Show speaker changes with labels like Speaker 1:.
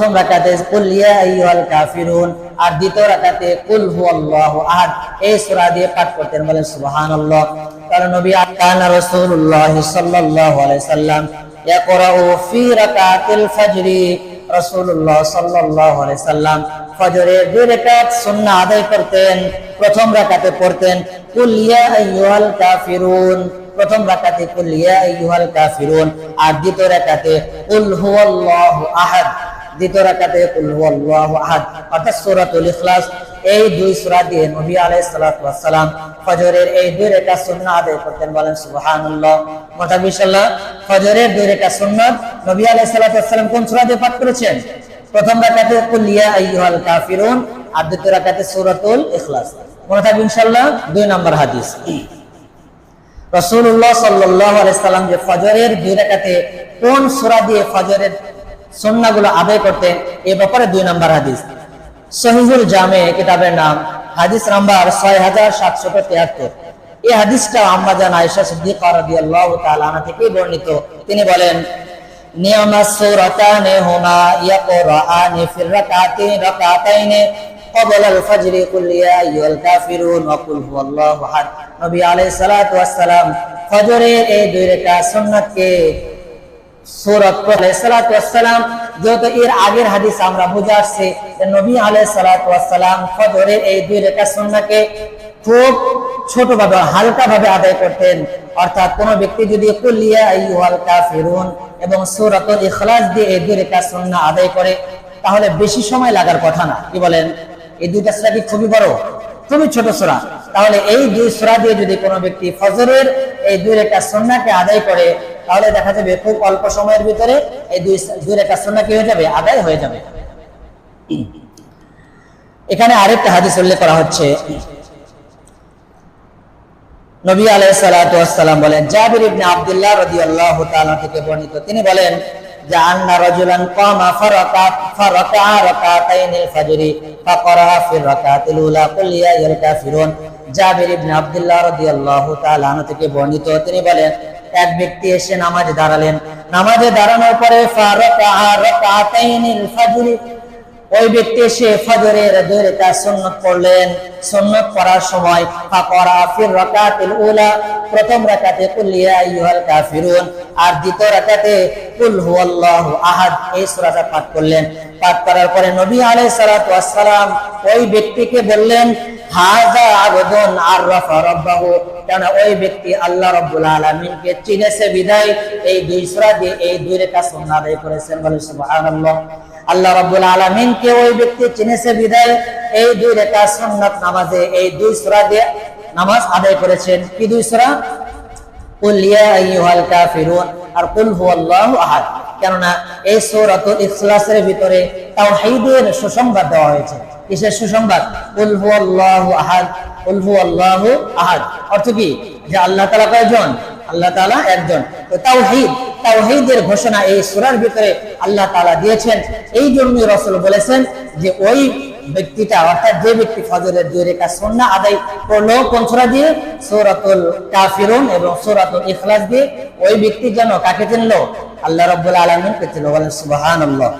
Speaker 1: প্রথম রাকাতে কাফিরুন, আর দ্বিতীয় রাকাতে কুল হুয়াল্লাহু আহাদ। এই সূরা দিয়ে পাঠ করতেন বলেন, সুবহানাল্লাহ। কারণ নবী কানা রাসূলুল্লাহ সাল্লাল্লাহু আলাইহি সাল্লাম, ইয়াকরাউ ফি রাকাতিল ফজরি। রাসূলুল্লাহ সাল্লাল্লাহু আলাইহি সাল্লাম দুই রাকাত সুন্নাহ আদায় করতেন, প্রথম রাকাতে পড়তেন, কুল ইয়া আইয়ুহাল কাফিরুন। প্রথম রাকাতে কুল ইয়া আইয়ুহাল কাফিরুন, আর দ্বিতীয় রাকাতে কুল হুয়াল্লাহু আহাদ। দ্বিতীয় রাকাতে কুল হুয়াল্লাহু আহাদ, অর্থাৎ সূরাতুল ইখলাস, এই দুই সূরা দিয়ে নবী আলাইহিস সালাতু ফজরের এই দুই রাকাত সুন্নাহ আদায় করতেন, বলেন সুবহানাল্লাহ। মোতাবিক ইনশাআল্লাহ, ফজরের দুই রাকাত সুন্নাত নবী আলাইহিস সালাতু কোন সূরা দিয়ে পাঠ করেছেন? প্রথম রাকাতে কুল ইয়া আইয়ুহাল কাফিরুন, আর দ্বিতীয় রাকাতে সূরাতুল ইখলাস। মনে থাকবে ইনশাআল্লাহ, দুই নম্বর হাদিস। রসুল্লাহ সাল্লাহ আলাইসাল্লাম যে ফজরের দুই রাকাতে কোন সূরা দিয়ে ফজরের সন্নাগুলো আদায় করতেন এ ব্যাপারে দুই নম্বর হাদিস সহিহুল জামে কিতাবের নাম হাদিস নাম্বার ছয় হাজার সাতশো তিয়াত্তর এই হাদিসটা আম্মাজান আয়েশা সিদ্দিকা রাদিয়াল্লাহু তাআলা আনহা থেকে বর্ণিত তিনি বলেন নিয়মা সূরাতানে হুমা ইয়াকরাআনি ফির রাকাতাইন রাকাতাইনে قبل الفجر قل يا ايها الكافرون وقل هو الله احد নবী আলাইহিস সালাতু ওয়াস সালাম ফজরের এই দুই রাকাত সুন্নাতকে কোন ব্যক্তি যদি কুলিয়া এবং সূরাতুল ইখলাস দিয়ে এই দুই রাকাত সুন্নাহ আদায় করে, তাহলে বেশি সময় লাগার কথা না। কি বলেন? এই দুইটা সূরা কি খুবই বড়? খুবই ছোট সূরা। তাহলে এই দুই সোরা দিয়ে যদি কোনো ব্যক্তি ফজরের এই দুই রেখা সুন্নাহকে আদায় করে তাহলে দেখা যাবে খুব অল্প সময়ের ভিতরে এই দুই দুই রেখা সুন্নাহ কি হয়ে যাবে? আদায় হয়ে যাবে। এখানে আরেকটা হাদিস উল্লেখ করা হচ্ছে। নবী আলাইহিস সালাতু বলেন, জাবির ইবনে আব্দুল্লাহ রাদিয়াল্লাহু তাআলা থেকে বর্ণিত। তিনি বলেন, যে আন্না রাজুলান কামা ফারাকাত ফারাকা রাকাতাইনিল ফাজরি ফাকরা ফির রাকাতিল উলা, কুল ইয়া কাফিরুন। জাবির ইবনে আব্দুল্লাহ রাদিয়াল্লাহু তাআলা থেকে বর্ণিত। তিনি বলেন এক ব্যক্তি এসে নামাজে দাঁড়ালেন। নামাজে দাঁড়ানোর পরে ওই ব্যক্তি এসে ফজরের দুই রাকাত সুন্নাত পড়লেন। সুন্নাত পড়ার সময় ফাকরা ফির রাকাতিল উলা, প্রথম রাকাতে কুল ইয়া আইয়ুহাল কাফিরুন, আর দ্বিতীয় রাকাতে কুল হুয়াল্লাহু আহাদ, এই সূরাটা পাঠ করলেন। পাঠ করার পরে নবী আলাইহিস সালাতু ওয়াস সালাম ওই ব্যক্তিকে বললেন এই আদায় করেছেন দিয়ে কি আর কুল কেননা এই সূরাতুল ভিতরে সুসংবাদ দেওয়া হয়েছে। কিসের সুসংবাদ। কুল হুয়াল্লাহু আহাদ কুল হুয়াল্লাহু আহাদ। অর্থ কি? যে আল্লাহ তাআলা কয়জন? আল্লাহ তাআলা একজন। তো তাওহীদ, তাওহীদের ঘোষণা এই সূরার ভিতরে আল্লাহ তাআলা দিয়েছেন। এই জন্যই রাসূল বলেছেন যে ওই ব্যক্তিটা, অর্থাৎ যে ব্যক্তি ফজরের দুই রেখা সুন্নাহ আদায় করল, কোন দিয়ে? সূরাতুল কাফিরুন এবং সূরাতুল ইখলাস দিয়ে। ওই ব্যক্তি যেন কাকে চিনলো? আল্লাহ রাব্বুল আলামিনকে চিনলো। বলেন, সুবহানাল্লাহ।